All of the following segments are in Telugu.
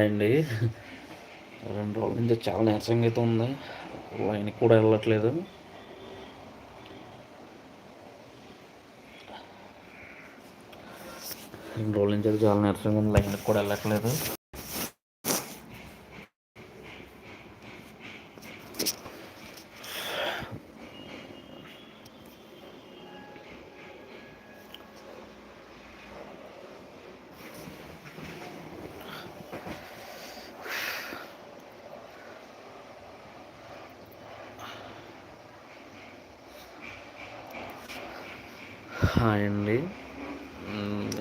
హాయ్ అండి రెండు రోజుల నుంచి చాలా నీరసంగా అయితే ఉంది. లైన్కి కూడా వెళ్ళట్లేదు. రెండు రోజుల నుంచి చాలా నీరసంగా ఉంది. లైన్కి కూడా వెళ్ళట్లేదు. హాయ్ అండి.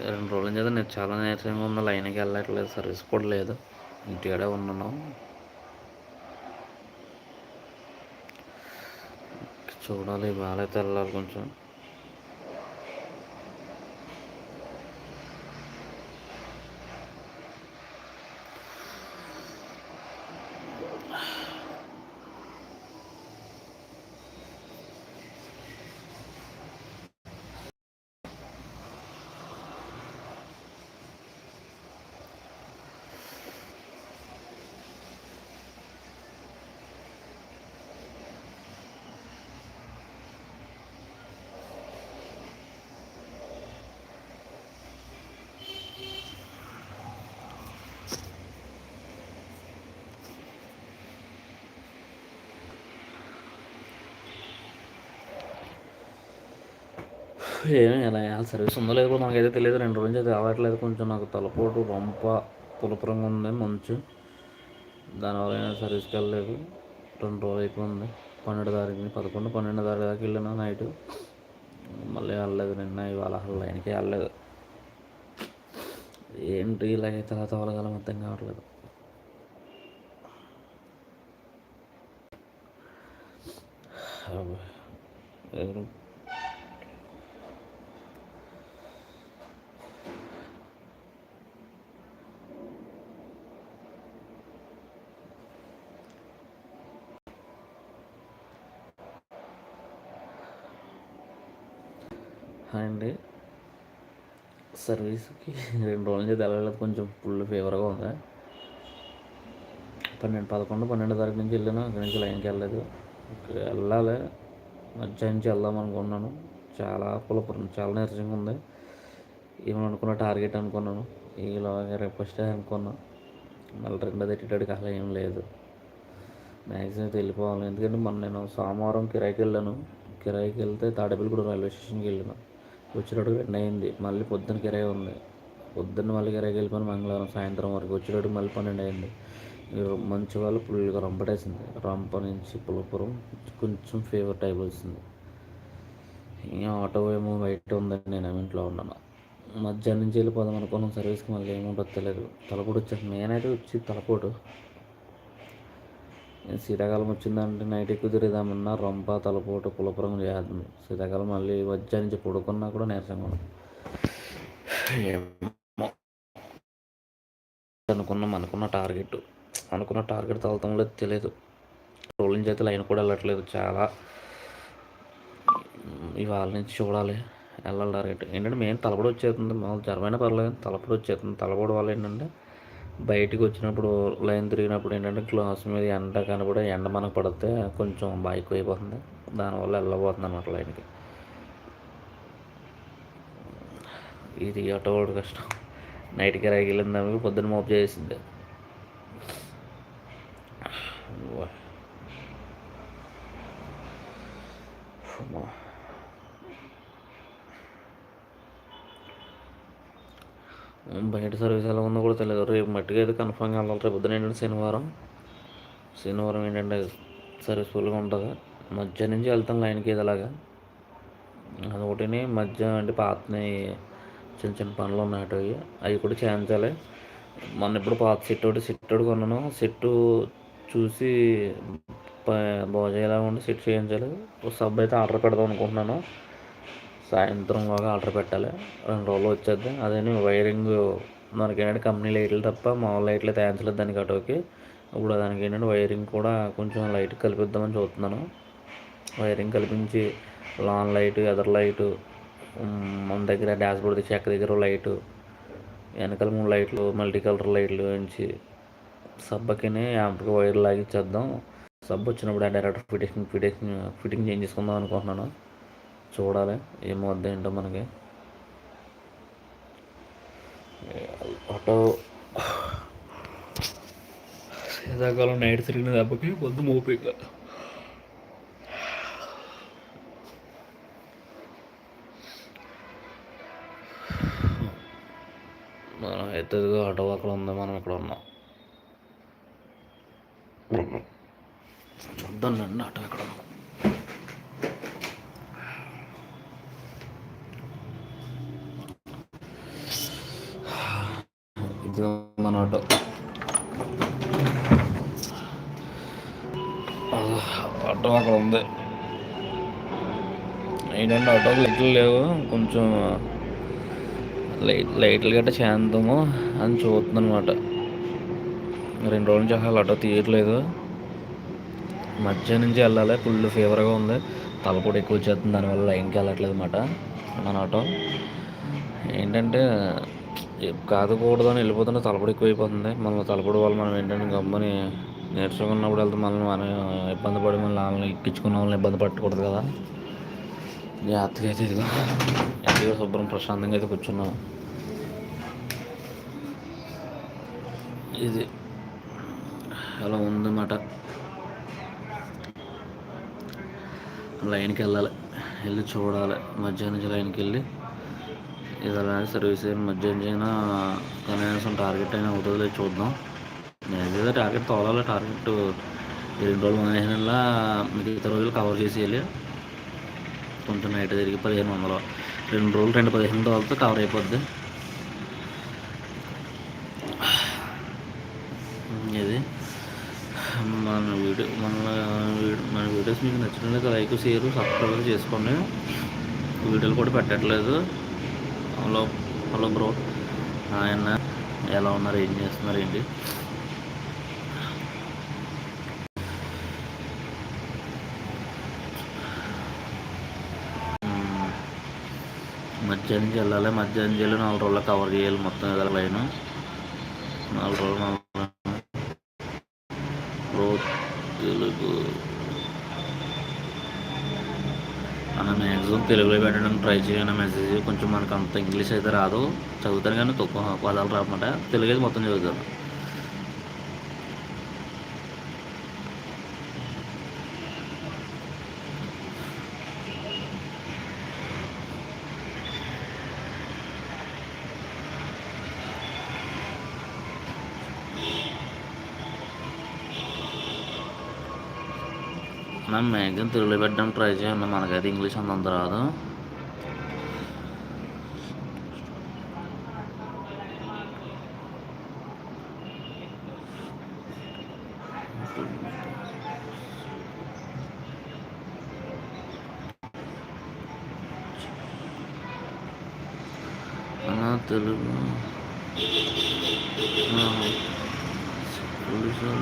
రెండు రోజుల నుంచి నేను చాలా నీరసంగా ఉన్న లైన్కి వెళ్ళట్లేదు సర్వీస్ కూడా లేదు ఇంటికాడే ఉన్నాను. చూడాలి బాగాలైతే వెళ్ళాలి కొంచెం. ఏమో ఎలా సర్వీస్ ఉందో లేదో కూడా నాకైతే తెలియదు. రెండు రోజులు అయితే రావట్లేదు. కొంచెం నాకు తలపోటు రొంప పులపురంగా ఉంది మంచు. దానివల్ల సర్వీస్కి వెళ్ళలేదు. రెండు రోజులు అయిపోయింది. పన్నెండు తారీఖుని పదకొండు పన్నెండు తారీఖు దాకా వెళ్ళినా నైట్ మళ్ళీ వెళ్ళలేదు నిన్న. ఇవాళ అసలు లైన్కి వెళ్ళలేదు. ఏంటి ఇలాగైతే తర్వాత వాళ్ళగలం అర్థం కావట్లేదు. ఎవరు హాయ్ అండి సర్వీస్కి రెండు రోజుల నుంచి వెళ్ళలేదు కొంచెం ఫుల్ ఫీవర్గా ఉంది. పన్నెండు పదకొండు పన్నెండు తారీఖు నుంచి వెళ్ళాను. అక్కడి నుంచి లైన్కి వెళ్ళలేదు. వెళ్ళాలి. మధ్యాహ్నం నుంచి వెళ్దాం అనుకున్నాను. చాలా పులపురం చాలా నీరసంగా ఉంది. ఏమని అనుకున్న టార్గెట్ అనుకున్నాను. ఈలోగా రిక్వెస్ట్ అనుకున్నాను మళ్ళీ రెండో తిట్టేటికి అసలు ఏం లేదు. మ్యాక్సిమం వెళ్ళిపోవాలి. ఎందుకంటే మొన్న నేను సోమవారం కిరాయికి వెళ్ళాను. కిరాయికి వెళ్తే తాడేపల్లిగూడ రైల్వే స్టేషన్కి వెళ్ళాను. వచ్చేటప్పుడు రెండు అయింది మళ్ళీ పొద్దున కిరాయి ఉంది. పొద్దున్న మళ్ళీ కిరాయికి వెళ్ళిపోయిన మంగళవారం సాయంత్రం వరకు వచ్చేటప్పుడు మళ్ళీ పన్నెండు అయింది. మంచి వాళ్ళు పుల్లుగా రంపటేసింది. రంప నుంచి పులపురం కొంచెం ఫీవర్ టైప్ వచ్చింది. ఇంకా ఆటో ఏమో బయట ఉందని నేను ఇంట్లో ఉన్నాను. మధ్యాహ్నం నుంచి వెళ్ళిపోదాం అనుకున్నాం. సర్వీస్కి మళ్ళీ ఏమో తెలియదు తలపోటు వచ్చాను నేనైతే వచ్చి తలపోటు శీతాకాలం వచ్చిందంటే నైట్ ఎక్కువ తిరిగిదామన్నా రొంప తలపోటు కులపురం చేస్తుంది శీతాకాలం మళ్ళీ వచ్చా నుంచి పడుకున్నా కూడా నీరసంగా ఉంది అనుకున్నాం అనుకున్న టార్గెట్ అనుకున్న టార్గెట్ తలతం లేదు తెలియదు. రోజుల నుంచి అయితే లైన్ కూడా వెళ్ళట్లేదు చాలా. ఇవాళ నుంచి చూడాలి వెళ్ళాలి టార్గెట్ ఏంటంటే మెయిన్ తలపడి వచ్చేస్తుంది మామూలు జ్వరమైనా పర్లేదు తలపడి వచ్చేస్తుంది. తలపడి వల్ల ఏంటంటే బయటికి వచ్చినప్పుడు లైన్ తిరిగినప్పుడు ఏంటంటే గ్లాస్ మీద ఎండ కనబడి ఎండ మనకు పడితే కొంచెం బాగా ఎక్కువ అయిపోతుంది. దానివల్ల వెళ్ళబోతుంది అనమాట లైన్కి. ఇది ఆటో కష్టం. నైట్కి కిరాయికి వెళ్ళిన దానికి పొద్దున్న మోపు చేసింది బయట సర్వీస్ ఎలా ఉందో కూడా తెలియదు. రేపు మట్టిగా అయితే కన్ఫామ్గా వెళ్ళాలి. రేపు పొద్దున ఏంటంటే శనివారం. శనివారం ఏంటంటే సర్వీస్ ఫుల్గా ఉంటుంది. మధ్య నుంచి వెళ్తాం లైన్కి అలాగా అదొకటిని మధ్య అంటే పాతని చిన్న చిన్న పనులు ఉన్నాయి అవి అవి కూడా చేయించాలి మొన్న ఇప్పుడు పాత సెట్ ఒకటి సెట్ ఒకటి కొన్నాను. సెట్టు చూసి బాగా ఉండి సెట్ చేయించాలి ఒక సబ్ అయితే ఆర్డర్ పెడదాం అనుకుంటున్నాను. సాయంత్రంలోగా ఆర్డర్ పెట్టాలి. రెండు రోజులు వచ్చేద్ది. అదే వైరింగ్ మనకి ఏంటంటే కంపెనీ లైట్లు తప్ప మామూలు లైట్లు తయారించలేదు దానికి అటోకి ఇప్పుడు దానికి ఏంటంటే వైరింగ్ కూడా కొంచెం లైట్ కలిపిద్దామని చూస్తున్నాను. వైరింగ్ కల్పించి లాన్ లైట్ ఎదర్ లైటు మన దగ్గర డాష్ బోర్డ్ చెక్క దగ్గర లైటు వెనకాల మూడు లైట్లు మల్టీ కలర్ లైట్లు ఉంచి సబ్బకినే యాంప్కి వైర్ లాగిచ్చేద్దాం. సబ్ వచ్చినప్పుడు ఆ direct fitting fitting fitting change చేసుకుందాం అనుకుంటున్నాను. చూడాలి ఏమవుద్ది ఏంటో మనకి. ఆటో. శీతాకాలం నైట్ తిరిగిన దెబ్బకి పొద్దు మోపిక మనం అయితే ఆటో అక్కడ ఉంది మనం ఇక్కడ ఉన్నాం. వద్దనండి ఆటో ఇక్కడ ఉన్నాం ఇది మన ఆటో ఆటో అక్కడ ఉంది. ఏంటంటే ఆటోకి లైట్లు లేవు. కొంచెం లైట్ లైట్లు గట్ట శాంతము అని చూస్తుంది అనమాట రెండు రోజుల నుంచి అసలు ఆటో తీయట్లేదు. మధ్య నుంచి వెళ్ళాలి. ఫుల్ ఫీవర్గా ఉంది. తలపొడి ఎక్కువ వచ్చేస్తుంది. దానివల్ల లైన్కి వెళ్ళట్లేదు అనమాట మన ఆటో. ఏంటంటే కాదుకూడదని వెళ్ళిపోతుంటే తలపొడి ఎక్కువైపోతుంది. మనం తలపొడి వల్ల మనం ఏంటంటే గమ్మని నీరసంగా ఉన్నప్పుడు వెళ్తే మనల్ని మనం ఇబ్బంది పడి మళ్ళీ వాళ్ళని ఎక్కించుకున్న వాళ్ళని ఇబ్బంది పట్టకూడదు కదా. జాగ్రత్తగా అయితే ఇదిగో ఎంతగా శుభ్రం ప్రశాంతంగా అయితే కూర్చున్నాం. ఇది అలా ఉందన్నమాట. లైన్కి వెళ్ళాలి వెళ్ళి చూడాలి. మధ్యాహ్నం నుంచి లైన్కి వెళ్ళి ఇది అలా సర్వీస్ అయిన మధ్యాహ్నం అయినా కనీసం టార్గెట్ అయినా అవుతుందో చూద్దాం. ఏదో టార్గెట్ తోలాలి టార్గెట్ రెండు రోజులు మానేసినలా మిగతా రోజులు కవర్ చేసేయాలి. కొంచెం నైట్ తిరిగి పదిహేను వందలు రెండు రోజులు రెండు పదిహేను రోజులతో కవర్ అయిపోద్ది. ఇది మన వీడియో మన వీడియో మన వీడియోస్ మీకు నచ్చినట్లయితే లైక్ షేర్ సబ్స్క్రైబ్ చేసుకోండి. వీడియోలు కూడా పెట్టట్లేదు. హలో హలో బ్రో ఆయన ఎలా ఉన్నారు? ఏం చేస్తున్నారు? ఏంటి? మధ్యాహ్నం నుంచి వెళ్ళాలి మధ్యాహ్నం నుంచి వెళ్ళి నాలుగు రోజులు కవర్ చేయాలి మొత్తం ఏదో లైన్ నాలుగు రోజులు నాలుగు ప్రో తెలుగు. అన్న మ్యాక్సిమం తెలుగులో పెట్టడానికి ట్రై చేయను మెసేజ్ కొంచెం మనకు అంత ఇంగ్లీష్ అయితే రాదు. చదువుతాను కానీ తక్కువ పదాలు రాకుండా తెలుగు అయితే మొత్తం చదువుతాను. నా మ్యాక్సిమం తెలుగులో పెట్టడానికి ట్రై చేయను మనకైతే ఇంగ్లీష్ అంతంత రాదు అన్న తెలుగు ఆ, పోలీసులు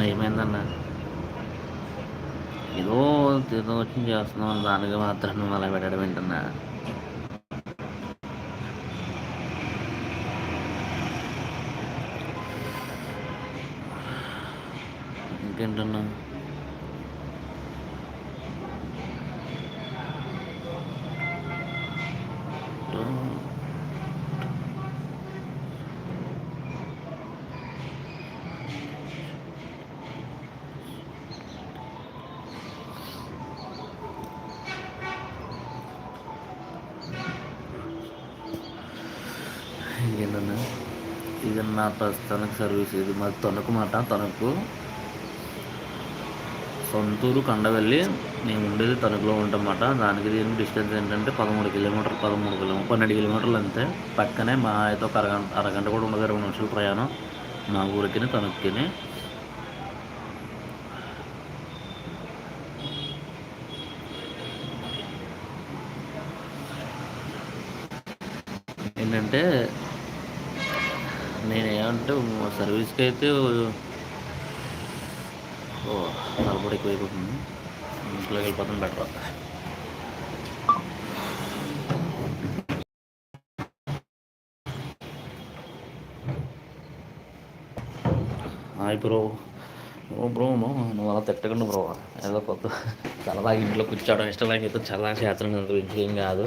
ఏమన్నా ఏమైందన్న? ఏదో తీర్థం వచ్చి చేస్తున్నాం దానికి మాత్రం నువ్వు అలా పెట్టడం ఏంటన్నా? ఇంకేంటన్నా ఇది నా ప్రస్తుతానికి సర్వీస్ ఇది. మరి తణుకు మాట తణుకు. సొంతూరు కండవెల్లి. మేము ఉండేది తణుకులో ఉంటామన్నమాట దానికి దీనికి డిస్టెన్స్ ఏంటంటే పదమూడు కిలోమీటర్లు పదమూడు కిలోమీటర్ పన్నెండు కిలోమీటర్లు అంతే. పక్కనే మా అయితే ఒక అరగంట అరగంట కూడా ఉండదు ఇరవై నిమిషాల ప్రయాణం. మా ఊరికి తణుక్కి ఏంటంటే నేను ఏమంటే సర్వీస్కి అయితే ఓ తలపొడి ఎక్కువైపోతుంది. ఇంట్లోకి వెళ్ళిపోతాం బెటర్. Hi bro. ఓ బ్రో నువ్వు అలా తిట్టకండి బ్రో. ఏదో కొత్త చాలా ఇంట్లో కూర్చోవడం ఇష్టం. లేకపోతే చాలా చేతనం ఏం కాదు.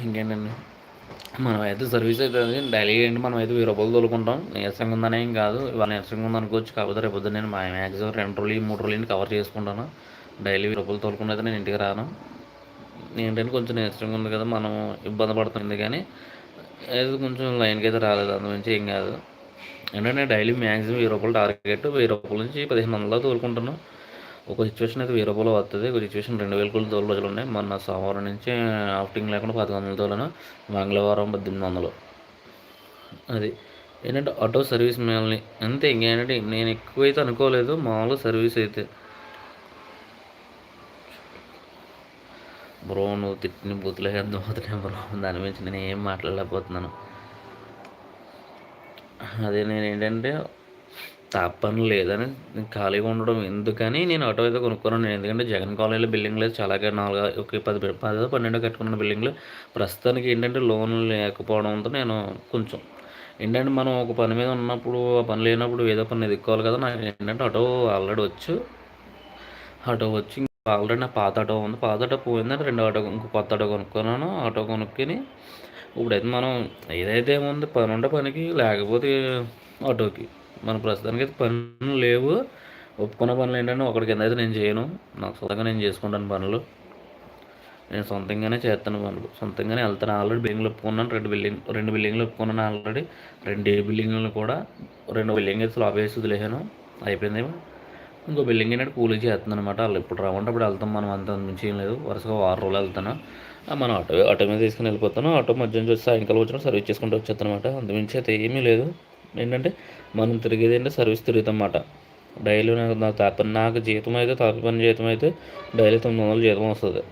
ఇంకేంటండి? మనం అయితే సర్వీస్ అయితే డైలీ ఏంటి మనం అయితే వెయ్యి రూపాయలు తోలుకుంటాం. నీరసంగా ఉందని ఏం కాదు. ఇవాళ నీరసంగా ఉందనుకోవచ్చు కాకపోతే రేపు పొద్దున్న నేను మా మ్యాక్సిమం రెండు రోజులు మూడు రోజులు కవర్ చేసుకుంటాను. డైలీ వెయ్యి రూపాయలు తోలుకుంటే అయితే నేను ఇంటికి రాను. ఏంటంటే కొంచెం నీరసంగా ఉంది కదా మనం ఇబ్బంది పడుతుంది కానీ అయితే కొంచెం లైన్కి అయితే రాలేదు అందుగురించి ఏం కాదు. ఏంటంటే డైలీ మ్యాక్సిమం వెయ్యి రూపాయలు టార్గెట్ వెయ్యి రూపాయల నుంచి పదిహేను వందల తోలుకుంటున్నాను ఒక సిచ్యువేషన్ అయితే వెయ్యి రూపాయలు వస్తుంది ఒక సిచ్యువేషన్ రెండు వేల కూడా తోలు రోజులు ఉన్నాయి. మొన్న సోమవారం నుంచి ఆఫ్టింగ్ లేకుండా పది వందల తోలను మంగళవారం పద్దెనిమిది వందలు. అది ఏంటంటే ఆటో సర్వీస్ మేల్ని అంతే ఇంకేంటంటే నేను ఎక్కువైతే అనుకోలేదు. మామూలుగా సర్వీస్ అయితే. బ్రో నువ్వు తిట్టిన బూతులే అర్థమవుతున్నాయి బ్రో దాని గురించి నేను ఏం మాట్లాడలేకపోతున్నాను. అదే నేను ఏంటంటే తప్పని లేదని ఖాళీగా ఉండడం ఎందుకని నేను ఆటో అయితే కొనుక్కున్నాను. నేను ఎందుకంటే జగన్ కాలనీలో బిల్డింగ్లు చాలా నాలుగు ఒక పది పదో పన్నెండో కట్టుకున్న బిల్డింగ్లు. ప్రస్తుతానికి ఏంటంటే లోన్లు లేకపోవడంతో నేను కొంచెం ఏంటంటే మనం ఒక పని మీద ఉన్నప్పుడు ఆ పని లేనప్పుడు ఏదో పని ఎదుక్కోవాలి కదా. నాకు ఏంటంటే ఆటో ఆల్రెడీ వచ్చు. ఆటో వచ్చి. ఆల్రెడీ నా పాత ఆటో ఉంది. పాత ఆటో పోయిందంటే రెండు ఆటో ఇంకో కొత్త ఆటో కొనుక్కున్నాను. ఆటో కొనుక్కొని ఇప్పుడైతే మనం ఏదైతే ఏముంది పని ఉంటే పనికి లేకపోతే ఆటోకి. మన ప్రస్తుతానికి అయితే పనులు లేవు. ఒప్పుకున్న పనులు ఏంటంటే ఒకటి కింద అయితే నేను చేయను. నాకు సొంతంగా నేను చేసుకుంటాను పనులు. నేను సొంతంగానే చేస్తాను పనులు. సొంతంగానే వెళ్తాను. ఆల్రెడీ బిల్డింగ్లు ఒప్పుకున్నాను. రెండు బిల్డింగ్ రెండు బిల్డింగ్లు ఒప్పుకున్నాను ఆల్రెడీ. రెండు బిల్డింగ్లు కూడా రెండు బిల్డింగ్ అయితే స్లాబ్ వేసి వదిలేసాను అయిపోయింది ఇంకో బిల్డింగ్ ఏంటంటే కూలీ చేస్తాను అనమాట వాళ్ళు ఇప్పుడు రావంటే అప్పుడు వెళ్తాం. మనం అంత మించి ఏం లేదు. వరుసగా వారం రోజులు వెళ్తాను. మనం ఆటో ఆటో మీద తీసుకుని వెళ్ళిపోతాను. ఆటో మధ్యాహ్నం చూసి సాయంకాలం వచ్చిన సర్వీస్ చేసుకుంటూ వచ్చేస్తాను అనమాట అంతమించి అయితే ఏమీ లేదు. ఏంటంటే మనం తిరిగేది అంటే సర్వీస్ అన్నమాట డైలీ నాకు నా తాపని నాకు జీతం అయితే తాపి పని జీతం అయితే డైలీ తొమ్మిది వందలు జీతం వస్తుంది.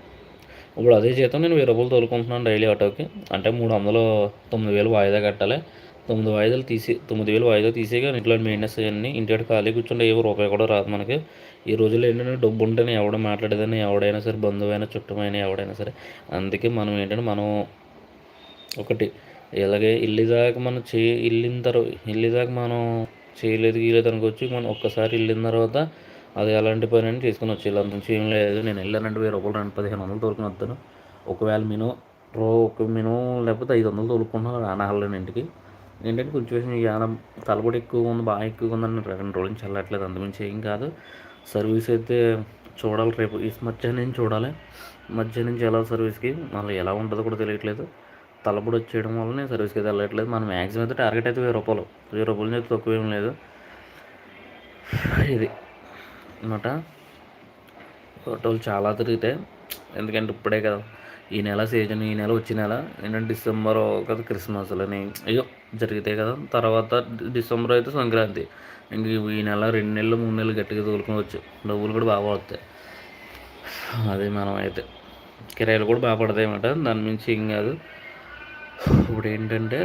ఇప్పుడు అదే జీతం నేను వెయ్యి రూపాయలు తోలుకుంటున్నాను డైలీ ఆటోకి. అంటే మూడు వందలు తొమ్మిది వేలు వాయిదా కట్టాలి. తొమ్మిది వాయిదాలు తీసి తొమ్మిది వేలు వాయిదా తీసేగా ఇంట్లో మెయింటెనెన్స్ అన్నీ ఇంటి ఖాళీ కూర్చుంటే ఏ రూపాయి కూడా రాదు మనకి. ఈ రోజుల్లో ఏంటంటే డబ్బు ఉంటేనే ఎవడ మాట్లాడేదని ఎవడైనా సరే బంధువైనా చుట్టమైనా ఎవడైనా సరే. అందుకే మనం ఏంటంటే మనం ఒకటి ఇలాగే ఇల్లు దాకా మనం చే వెళ్ళిన తర్వాత ఇల్లిదాకా మనం చేయలేదు గీయలేదు అనుకోవచ్చు. మనం ఒక్కసారి వెళ్ళిన తర్వాత అది ఎలాంటి పని అని తీసుకుని వచ్చి అంత ఏం లేదు. నేను వెళ్ళానంటే వెయ్యి రూపాయలు రెండు పదిహేను వందలు తోలుకుని వస్తాను. ఒకవేళ మిను రో ఒక మిను లేకపోతే ఐదు వందలు తోలుకుంటున్నాను. రానహల్లేని ఇంటికి. ఏంటంటే కొంచెం ఇవాళ తలపడి ఎక్కువ ఉంది బాగా ఎక్కువగా ఉందని రెండు రోజులు నుంచి వెళ్ళట్లేదు. అందుమించి ఏం కాదు. సర్వీస్ అయితే చూడాలి రేపు. ఈ మధ్యాహ్నం చూడాలి? మధ్యాహ్నం నుంచి ఎలా సర్వీస్కి? మళ్ళీ ఎలా ఉంటుందో కూడా తెలియట్లేదు. తలపడి వచ్చేయడం వల్ల నేను సర్వీస్కి అయితే వెళ్ళట్లేదు. మనం మ్యాక్సిమం అయితే టార్గెట్ అయితే వెయ్యి రూపాయలు. వెయ్యి రూపాయల నుంచి తక్కువ ఏం లేదు. ఇది అనమాట ఫోటోలు చాలా తిరిగితే ఎందుకంటే ఇప్పుడే కదా ఈ నెల సీజన్ ఈ నెల వచ్చే నెల ఏంటంటే డిసెంబర్ కదా క్రిస్మస్ అని అయ్యో జరిగితే కదా. తర్వాత డిసెంబర్ అయితే సంక్రాంతి. ఇంక ఈ నెల రెండు నెలలు మూడు నెలలు గట్టిగా తోలుకోవచ్చు డబ్బులు కూడా బాగా పడతాయి. అది మనం అయితే కిరాయిలు కూడా బాగా పడతాయి అన్నమాట. దాని మించి ఏం కాదు. ఇప్పుడు ఏంటంటే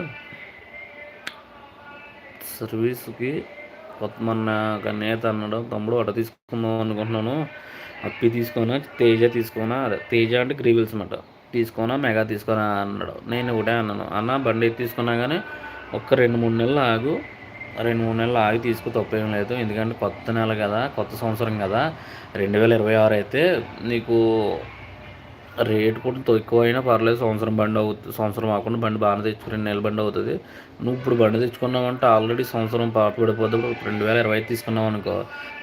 సర్వీస్కి కొత్త మొన్న నేత అన్నాడు తమ్ముడు అట తీసుకుందాం అనుకుంటున్నాను. అప్పి తీసుకోనా తేజ తీసుకోనా తేజ అంటే గ్రీవిల్స్ అనమాట తీసుకోనా మెగా తీసుకోనా అన్నాడు. నేను ఒకటే అన్నాను. అన్న బండి తీసుకున్నా కానీ ఒక్క రెండు మూడు నెలలు ఆగు. రెండు మూడు నెలలు ఆగి తీసుకు తప్పేం లేదు. ఎందుకంటే కొత్త నెల కదా కొత్త సంవత్సరం కదా. రెండు వేల ఇరవై ఆరు అయితే నీకు రేటు కూడా తక్కువ అయినా పర్లేదు. సంవత్సరం బండి అవుతుంది సంవత్సరం కాకుండా బండి బాగానే తెచ్చుకు రెండు నెలల బండి అవుతుంది. నువ్వు ఇప్పుడు బండి తెచ్చుకున్నావంటే ఆల్రెడీ సంవత్సరం పాప పడిపోద్ది రెండు వేల ఇరవై తీసుకున్నావు అనుకో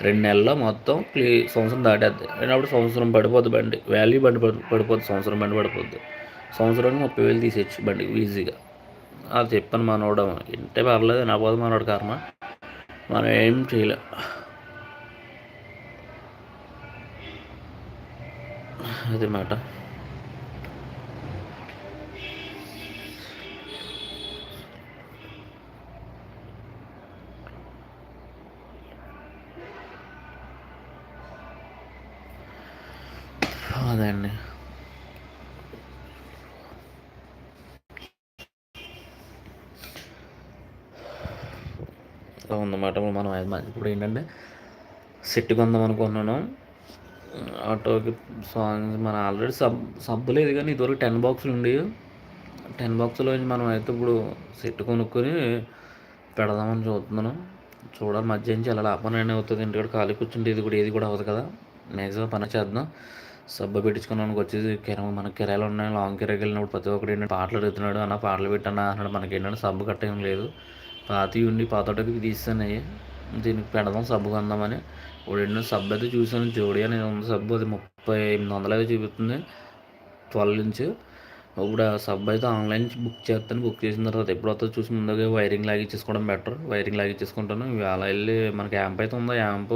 రెండు నెలల్లో మొత్తం క్లీ సంవత్సరం దాటేద్ది. అయినప్పుడు సంవత్సరం పడిపోద్ది బండి. వాల్యూ బండి పడిపోద్ది. సంవత్సరం బండి పడిపోద్ది. సంవత్సరానికి ముప్పై వేలు తీసేచ్చు బండి ఈజీగా. అది చెప్పాను మనోడు. ఇంటే పర్లేదు. నా పోదు మనోడు కారణం మనం ఏం చేయలే. అది మాట. ఇప్పుడు ఏంటంటే సెట్ కొందాం అనుకున్నాను ఆటోకి సాంగ్స్ మన ఆల్రెడీ సబ్ సబ్ లేదు కానీ ఇదివరకు టెన్ బాక్సులు ఉండేవి. టెన్ బాక్సులో మనం అయితే ఇప్పుడు సెట్ కొనుక్కొని పెడదామని చూస్తున్నాను. చూడాలి మధ్య నుంచి అలా లాభం అవుతుంది. ఇంటికాడ ఖాళీ కూర్చుంటే ఇది కూడా ఏది కూడా అవ్వదు కదా. మ్యాక్సిమం పని చేద్దాం. సబ్బు పెట్టించుకున్నానికి వచ్చేసి కిరా మన కిరాయిలు ఉన్నాయి. లాంగ్ కిరాయికి వెళ్ళినప్పుడు ప్రతి ఒక్కటి ఏంటంటే పాటలు అడుగుతున్నాడు. అన్న పాటలు పెట్టన్నా అన్నాడు. మనకి ఏంటంటే సబ్బు కట్టేం లేదు. పాతి ఉండి పాతోటకి తీస్తున్నాయి దీనికి పెడదాం సబ్బు కొందామని. ఇప్పుడు ఏంటంటే సబ్బు అయితే చూసాను జోడి అనేది ఉంది సబ్బు. అది ముప్పై ఎనిమిది వందలు అయితే చూపిస్తుంది. Twelve inch. ఇప్పుడు ఆ సబ్ అయితే ఆన్లైన్ బుక్ చేస్తాను. బుక్ చేసిన తర్వాత ఎప్పుడు వస్తుందో చూసి ముందుగా వైరింగ్ లాగిచ్చేసుకోవడం బెటర్. వైరింగ్ లాగిచ్చేసుకుంటాను అలా వెళ్ళి మనకి యాంప్ అయితే ఉందో? యాంప్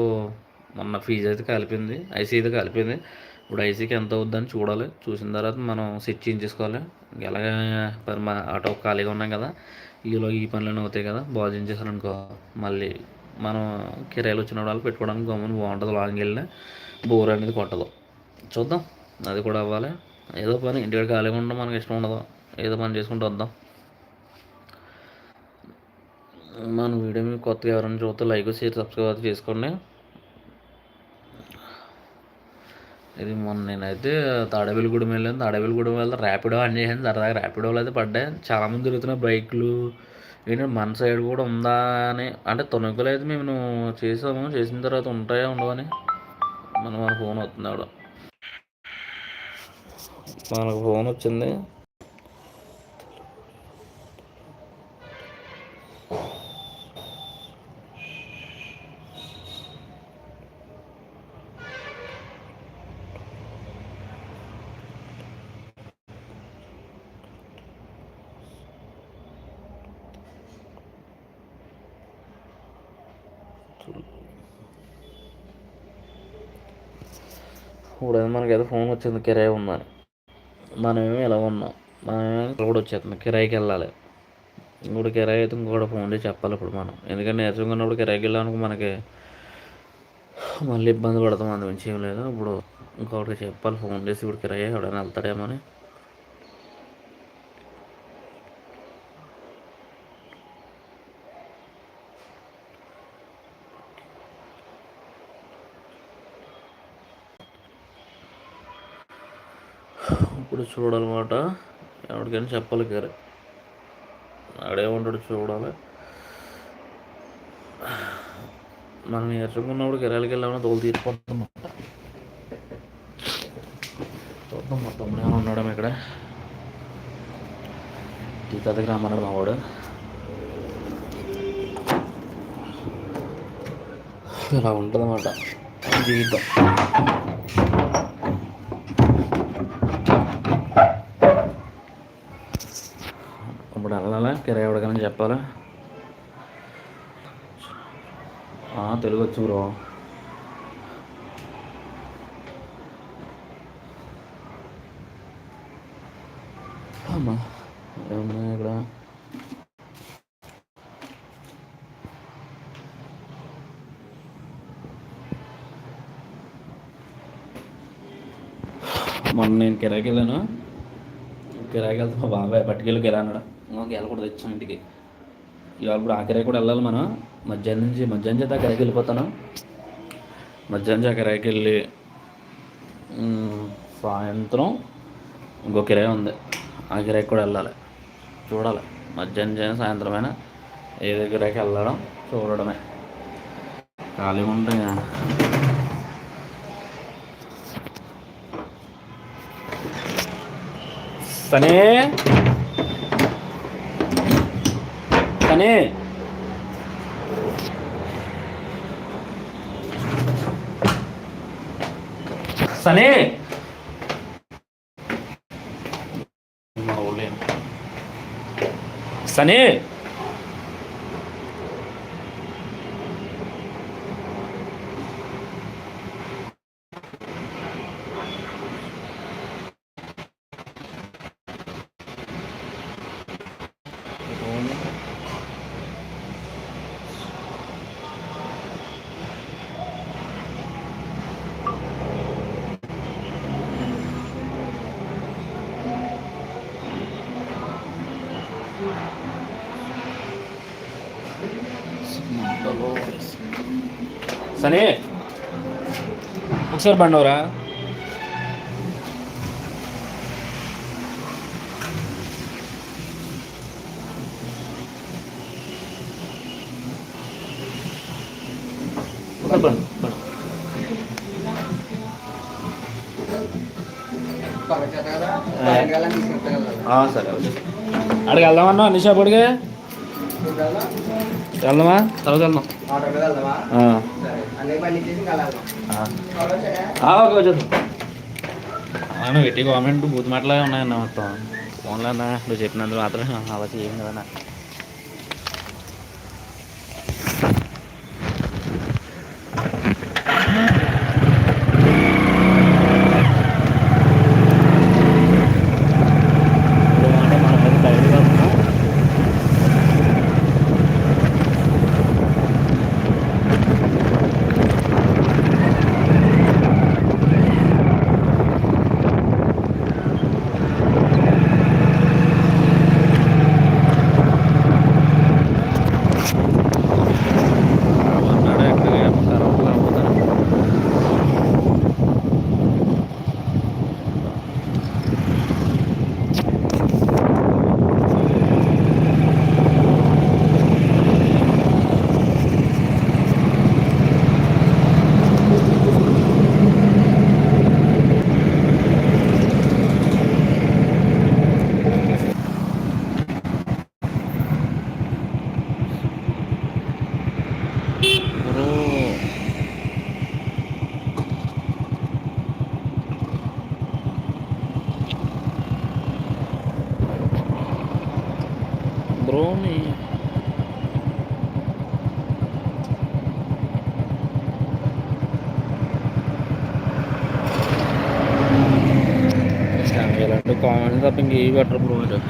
మొన్న ఫీజు అయితే కలిపింది. ఐసీ అయితే కలిపింది. ఇప్పుడు ఐసీకి ఎంత అవుద్దని చూడాలి. చూసిన తర్వాత మనం సెట్ చేయించేసుకోవాలి. ఎలాగ మా ఆటో ఖాళీగా ఉన్నాం కదా. ఈలో ఈ పనులన్నీ అవుతాయి కదా. బాగా చేయించేసారనుకో మళ్ళీ మనం కిరాయిలు వచ్చిన వాళ్ళు పెట్టుకోవడానికి గమ్మున బాగుంటుంది. లాంగ్ వెళ్ళిన బోర్ అనేది కొట్టదు. చూద్దాం. అది కూడా అవ్వాలి. ఏదో పని. ఇంటికాడ ఖాళీగా ఉండడం మనకి ఇష్టం ఉండదు. ఏదో పని చేసుకుంటూ వద్దాం. మన వీడియో మీకు కొత్తగా ఎవరైనా చూస్తే లైక్ షేర్ సబ్స్క్రైబ్ చేసుకోండి. ఇది మొన్న నేనైతే తాడేపల్లిగూడెం వెళ్ళాను. తాడేపల్లిగూడెం వెళ్తే ర్యాపిడో అని చేసాను సరదాగా ర్యాపిడోలు అయితే పడ్డాయి. చాలామంది తిరుగుతున్నాయి బైక్లు ఏంటంటే మన సైడ్ కూడా ఉందా అని అంటే తొనుకలు అయితే మేము చేసాము. చేసిన తర్వాత ఉంటాయా ఉండవని మన మన ఫోన్ వస్తున్నాడు మనకు ఫోన్ వచ్చింది ఇప్పుడు మనకి ఏదో ఫోన్ వచ్చింది కిరాయి ఉందని. మనమేమి ఇలా ఉన్నాం. మనమేమి కూడా వచ్చేస్తుంది కిరాయికి వెళ్ళాలి. ఇప్పుడు కిరాయి అయితే ఇంకొకటి ఫోన్లో చెప్పాలి ఇప్పుడు మనం. ఎందుకంటే నేర్చుకున్నప్పుడు కిరాయికి వెళ్ళడానికి మనకి మళ్ళీ ఇబ్బంది పడతాం అందు మించి ఏం లేదు. ఇప్పుడు ఇంకొకటి చెప్పాలి ఫోన్ చేసి ఇప్పుడు కిరాయి ఎవడైనా వెళ్తాడేమో అని. ఇప్పుడు చూడాలన్నమాట ఎవరికైనా చెప్పాలి గారు. ఆడేమంటాడు చూడాలి. మనం నేర్చుకున్నప్పుడు కిరాయిలకి వెళ్ళామని తోలు తీరిపోతున్నాం. చూద్దాం మొత్తం ఏమైనా ఉన్నాడమ్మ ఇక్కడ. టీకాదకి రమ్మన్నాడు మావాడు. ఇలా ఉంటుందన్నమాట. జీవితం ఇప్పుడు వెళ్ళాలా కిరాయి ఎవరికైనా చెప్పాలా? తెలుగు వచ్చు బ్రో. అమ్మా ఏమున్నాయి ఇక్కడ? మొన్న నేను కిరాయికి వెళ్ళాను. కిరాయికి వెళ్తే మా బాబాయ్ పట్టుకెళ్ళి కిరా అన్నాడు. గేల కూడా తెచ్చాం ఇంటికి. ఇవాళ కూడా ఆఖరి కూడా వెళ్ళాలి మనం. మధ్యాహ్నం నుంచి మధ్యాహ్నం చేత అక్కడికి వెళ్ళిపోతాను. మధ్యాహ్నం నుంచి అక్కడికి వెళ్ళి సాయంత్రం ఇంకో కిరాయి ఉంది. ఆ కిరాయికి కూడా వెళ్ళాలి. చూడాలి. మధ్యాహ్నం చేయని సాయంత్రమైనా ఏ దగ్గరకి వెళ్ళడం చూడడమే. ఖాళీగా ఉంటాయి. సనే! కానీ సనే సనే సరే ఒకసారి బండవరా ఒకసారి బండి బండి. ఆ, సరే అక్కడికి వెళ్దామన్నా అన్ని? షాప్ అడిగే వెళ్దామా? తర్వాత వెళ్దాం. అవును పెట్టి కామెంట్ బూత్ మాటలే ఉన్నాయన్న మొత్తం. ఫోన్లో అన్న నువ్వు చెప్పినందుకు మాత్రం అలా చేయం కదన్నా అంటే మనం అది బయటకు వస్తున్నాం. అన్నాడు ఎక్కడ ఏమంటారు అప్పుడు అమ్ముతారు బ్రో బ్రోని ఇలాంటి కామెంట్ తప్ప